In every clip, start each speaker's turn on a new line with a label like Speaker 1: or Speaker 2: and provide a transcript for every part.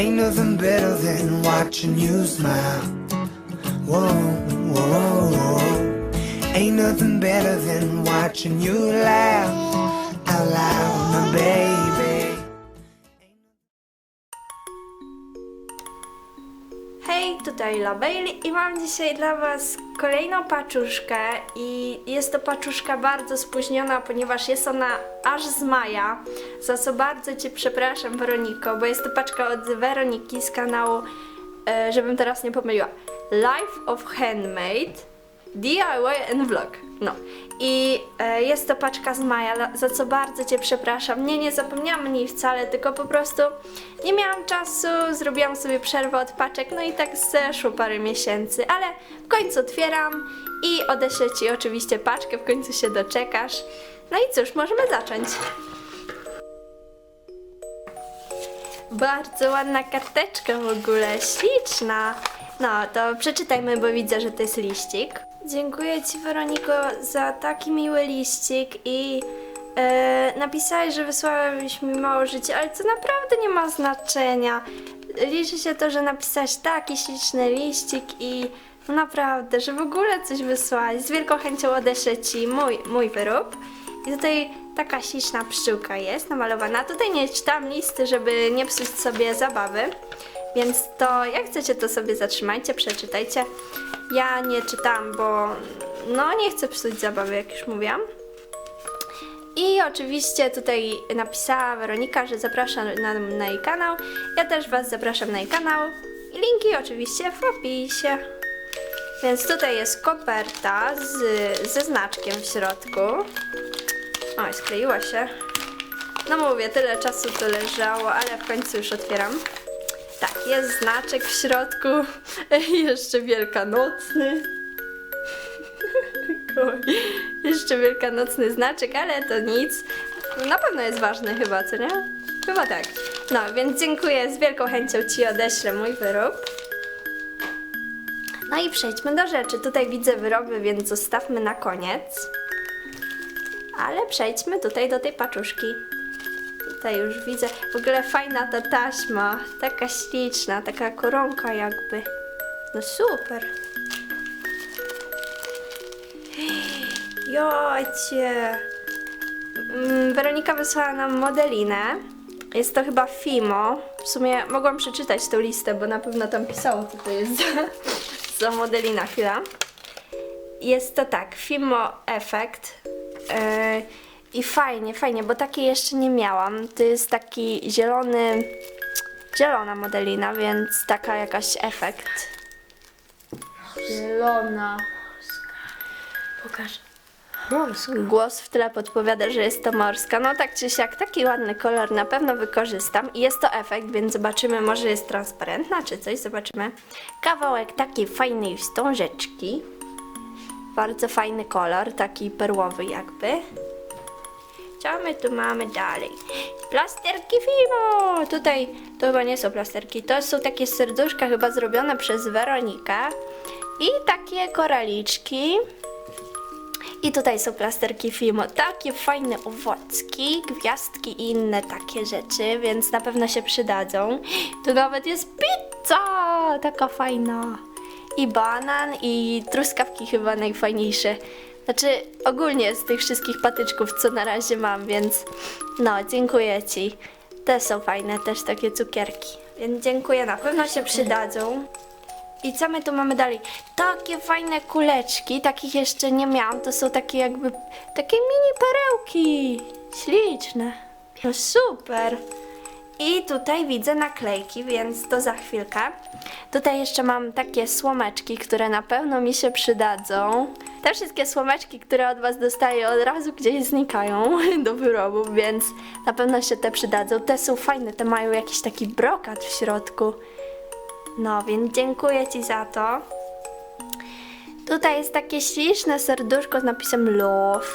Speaker 1: Ain't nothing better than watching you smile. Whoa, whoa, whoa. Ain't nothing better than watching you laugh out loud, my baby.
Speaker 2: Hej, tutaj La Bailey i mam dzisiaj dla Was kolejną paczuszkę i jest to paczuszka bardzo spóźniona, ponieważ jest ona aż z maja, za co bardzo Cię przepraszam Weroniko, bo jest to paczka od Weroniki z kanału, e, żebym teraz nie pomyliła, Life of Handmade DIY and Vlog. No. I e, jest to paczka z maja, za co bardzo Cię przepraszam. Nie, nie zapomniałam o niej wcale, tylko po prostu nie miałam czasu, zrobiłam sobie przerwę od paczek, no i tak zeszło parę miesięcy, ale w końcu otwieram i odeślę Ci oczywiście paczkę, w końcu się doczekasz. No i cóż, możemy zacząć. Bardzo ładna karteczka w ogóle, śliczna. No, to przeczytajmy, bo widzę, że to jest liścik. Dziękuję Ci, Weroniko, za taki miły liścik i e, napisałeś, że wysłałeś mi mało życia, ale to naprawdę nie ma znaczenia. Liczy się to, że napisałeś taki śliczny liścik i no naprawdę, że w ogóle coś wysłałeś. Z wielką chęcią odeślę Ci mój, mój wyrób. I tutaj taka śliczna pszczółka jest namalowana. Tutaj nie czytałam listy, żeby nie psuć sobie zabawy. Więc to jak chcecie to sobie zatrzymajcie, przeczytajcie. Ja nie czytałam, bo no nie chcę psuć zabawy, jak już mówiłam. I oczywiście tutaj napisała Weronika, że zapraszam na, na jej kanał. Ja też Was zapraszam na jej kanał. Linki oczywiście w opisie. Więc tutaj jest koperta z, ze znaczkiem w środku. Oj, skleiła się. No mówię, tyle czasu to leżało, ale w końcu już otwieram. Tak, jest znaczek w środku. Jeszcze wielkanocny. Jeszcze wielkanocny znaczek, ale to nic. Na pewno jest ważny chyba, co nie? Chyba tak. No, więc dziękuję. Z wielką chęcią Ci odeślę mój wyrób. No i przejdźmy do rzeczy. Tutaj widzę wyroby, więc zostawmy na koniec. Ale przejdźmy tutaj do tej paczuszki. Tutaj już widzę. W ogóle fajna ta taśma. Taka śliczna, taka koronka jakby. No super. Jocie. Mm, Weronika wysłała nam modelinę. Jest to chyba Fimo. W sumie mogłam przeczytać tą listę, bo na pewno tam pisało, co to jest za, za modelina. Chwila. Jest to tak, Fimo Effect. Yy, I fajnie, fajnie, bo takiej jeszcze nie miałam. To jest taki zielony, zielona modelina, więc taka jakaś efekt. Zielona. Pokaż. Głos w tle podpowiada, że jest to morska. No tak czy siak, taki ładny kolor na pewno wykorzystam. I jest to efekt, więc zobaczymy, może jest transparentna czy coś, zobaczymy. Kawałek takiej fajnej wstążeczki. Bardzo fajny kolor, taki perłowy jakby. Co my tu mamy dalej? Plasterki Fimo! Tutaj to chyba nie są plasterki, to są takie serduszka chyba zrobione przez Weronikę. I takie koraliczki. I tutaj są plasterki Fimo, takie fajne owocki, gwiazdki i inne takie rzeczy, więc na pewno się przydadzą. Tu nawet jest pizza, taka fajna. I banan, i truskawki chyba najfajniejsze. Znaczy, ogólnie z tych wszystkich patyczków, co na razie mam, więc no, dziękuję Ci. Te są fajne, też takie cukierki. Więc dziękuję, na pewno się przydadzą. I co my tu mamy dalej? Takie fajne kuleczki, takich jeszcze nie miałam. To są takie jakby, takie mini perełki. Śliczne. No super. I tutaj widzę naklejki, więc to za chwilkę. Tutaj jeszcze mam takie słomeczki, które na pewno mi się przydadzą. Te wszystkie słomeczki, które od Was dostaję, od razu gdzieś znikają do wyrobów, więc na pewno się te przydadzą. Te są fajne, te mają jakiś taki brokat w środku. No, więc dziękuję Ci za to. Tutaj jest takie śliczne serduszko z napisem Love.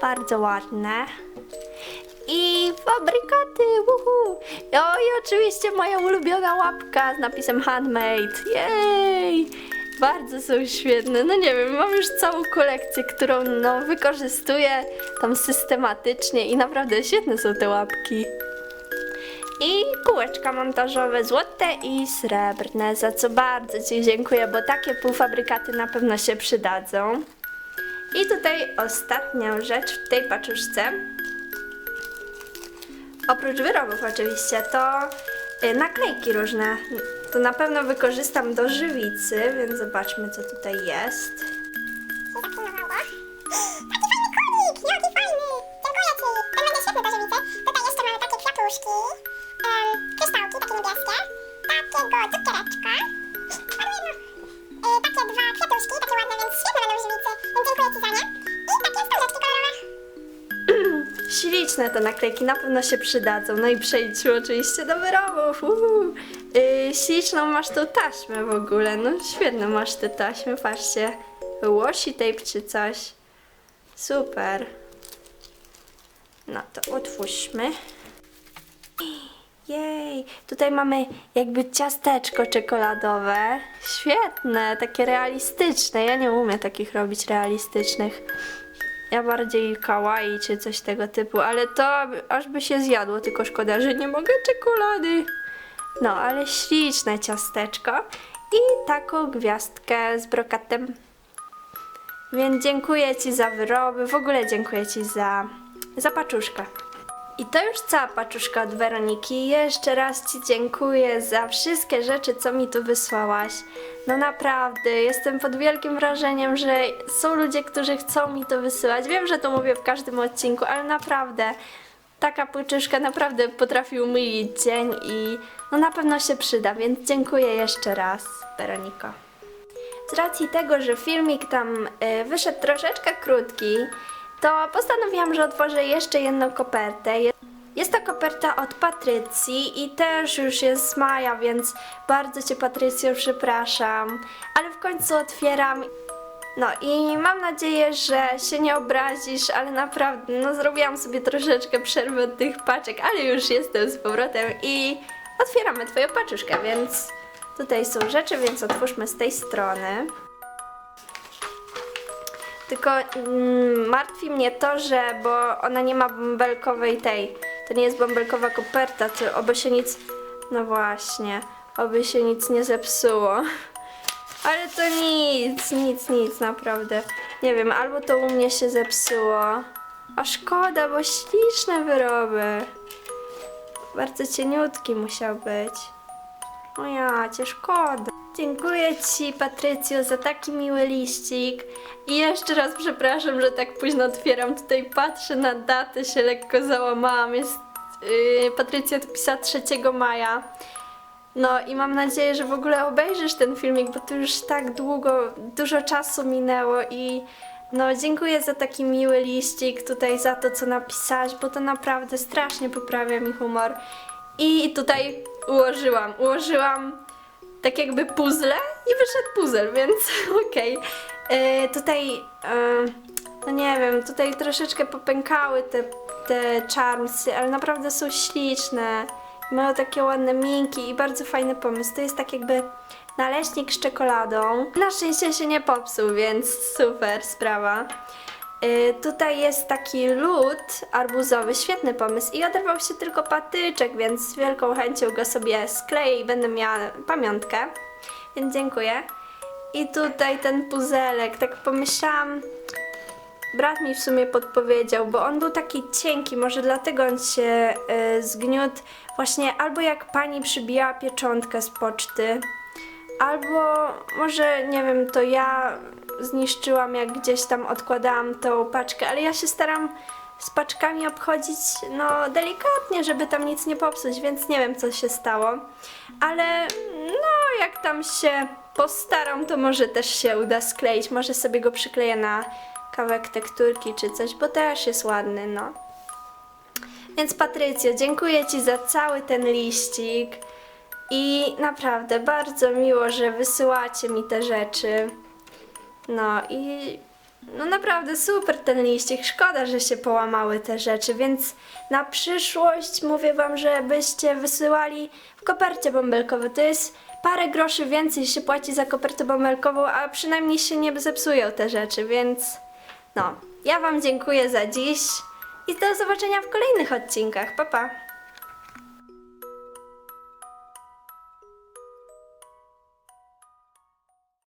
Speaker 2: Bardzo ładne. I fabrykaty, wuhu! O, i oczywiście moja ulubiona łapka z napisem Handmade. Jej! Bardzo są świetne. No nie wiem, mam już całą kolekcję, którą no, wykorzystuję tam systematycznie i naprawdę świetne są te łapki. I kółeczka montażowe złote i srebrne, za co bardzo Ci dziękuję, bo takie półfabrykaty na pewno się przydadzą. I tutaj ostatnia rzecz w tej paczuszce. Oprócz wyrobów oczywiście, to y, naklejki różne. To na pewno wykorzystam do żywicy, więc zobaczmy co tutaj jest.
Speaker 3: Taki fajny konik! Jaki fajny! Dziękuję Ci! Ten będzie świetny do żywicy. Tutaj jeszcze mamy takie kwiatuszki, kryształki, takie niebieskie, takiego cukiereczka, e, takie dwa kwiatuszki, takie ładne, więc świetne będą w żywicy, więc dziękuję Ci za nie. I takie wstążeczki kolorowe.
Speaker 2: Śliczne te naklejki, na pewno się przydadzą. No i przejdźmy oczywiście do wyrobów. Uhu. Yy, śliczną masz tą taśmę w ogóle. No świetne masz te taśmy, patrzcie. Łosi tape czy coś. Super. No to otwórzmy. Jej, tutaj mamy jakby ciasteczko czekoladowe. Świetne, takie realistyczne. Ja nie umiem takich robić realistycznych. Ja bardziej kawaii czy coś tego typu, ale to aż by się zjadło, tylko szkoda, że nie mogę czekolady. No, ale śliczne ciasteczko i taką gwiazdkę z brokatem. Więc dziękuję Ci za wyroby, w ogóle dziękuję Ci za, za paczuszkę. I to już cała paczuszka od Weroniki. Jeszcze raz Ci dziękuję za wszystkie rzeczy, co mi tu wysłałaś. No naprawdę, jestem pod wielkim wrażeniem, że są ludzie, którzy chcą mi to wysyłać. Wiem, że to mówię w każdym odcinku, ale naprawdę taka paczuszka naprawdę potrafi umylić dzień i no na pewno się przyda, więc dziękuję jeszcze raz, Weroniko. Z racji tego, że filmik tam y, wyszedł troszeczkę krótki, to postanowiłam, że otworzę jeszcze jedną kopertę. Je- Jest to koperta od Patrycji i też już jest z maja, więc bardzo Cię Patrycjo przepraszam, ale w końcu otwieram. No i mam nadzieję, że się nie obrazisz, ale naprawdę, no zrobiłam sobie troszeczkę przerwy od tych paczek, ale już jestem z powrotem i otwieramy Twoją paczuszkę, więc tutaj są rzeczy, więc otwórzmy z tej strony. Tylko mm, martwi mnie to, że bo ona nie ma bąbelkowej tej. To nie jest bąbelkowa koperta, to oby się nic. No właśnie, oby się nic nie zepsuło. Ale to nic, nic, nic, naprawdę. Nie wiem, albo to u mnie się zepsuło. A szkoda, bo śliczne wyroby. Bardzo cieniutki musiał być. O ja, cię szkoda. Dziękuję Ci, Patrycjo, za taki miły liścik. I jeszcze raz przepraszam, że tak późno otwieram. Tutaj patrzę na datę, się lekko załamałam. Jest, yy, Patrycja to pisała 3 maja. No i mam nadzieję, że w ogóle obejrzysz ten filmik, bo to już tak długo, dużo czasu minęło i no dziękuję za taki miły liścik, tutaj za to, co napisałaś, bo to naprawdę strasznie poprawia mi humor. I tutaj ułożyłam, ułożyłam tak jakby puzzle i wyszedł puzzle, więc okej. E, Tutaj, e, no nie wiem, tutaj troszeczkę popękały te, te charmsy, ale naprawdę są śliczne. Mają takie ładne minki i bardzo fajny pomysł. To jest tak jakby naleśnik z czekoladą. Na szczęście się nie popsuł, więc super sprawa. Y, tutaj jest taki lód arbuzowy, świetny pomysł i oderwał się tylko patyczek, więc z wielką chęcią go sobie skleję i będę miała pamiątkę, więc dziękuję. I tutaj ten puzelek, tak pomyślałam, brat mi w sumie podpowiedział, bo on był taki cienki, może dlatego on się y, zgniótł właśnie albo jak pani przybijała pieczątkę z poczty, Albo może, nie wiem, to ja zniszczyłam, jak gdzieś tam odkładałam tą paczkę, ale ja się staram z paczkami obchodzić, no, delikatnie, żeby tam nic nie popsuć, więc nie wiem, co się stało. Ale, no, jak tam się postaram, to może też się uda skleić. Może sobie go przykleję na kawałek tekturki czy coś, bo też jest ładny, no. Więc Patrycjo, dziękuję Ci za cały ten liścik. I naprawdę bardzo miło, że wysyłacie mi te rzeczy. No i no naprawdę super ten liścik. Szkoda, że się połamały te rzeczy, więc na przyszłość mówię wam, żebyście wysyłali w kopercie bąbelkowej. To jest parę groszy więcej się płaci za kopertę bąbelkową, a przynajmniej się nie zepsują te rzeczy, więc no. Ja wam dziękuję za dziś i do zobaczenia w kolejnych odcinkach. Pa pa!